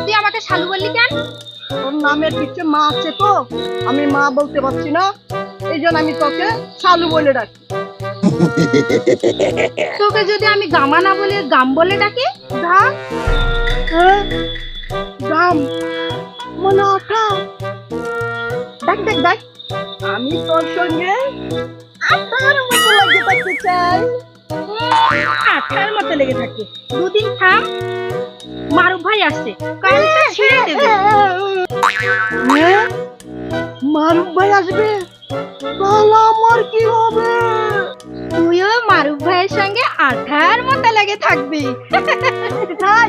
তুই আমাকে শালু বললি কেন? তোর নামের পিছনে মা আছে তো আমি মা বলতে পারছি না। এই জন্য আমি তোকে শালু বলে ডাকি। তোকে যদি আমি গামা না বলে গাম বলে ডাকি? ধা হ্যাঁ, গাম। মনে ওঠা ডাক ডাক ডাক আমি তোর সঙ্গে আপনার মতো লাগে চাই। আঠার মতো লেগে থাকে। দুদিন থাম মারুফ ভাই আসছে। কালটা ছেড়ে দেবে। হ্যাঁ? মারুফ ভাই আসবে। তাহলে আমার কি হবে? তুইও মারুফ ভাইয়ের সঙ্গে আঠার মতো লেগে থাকবি। শোন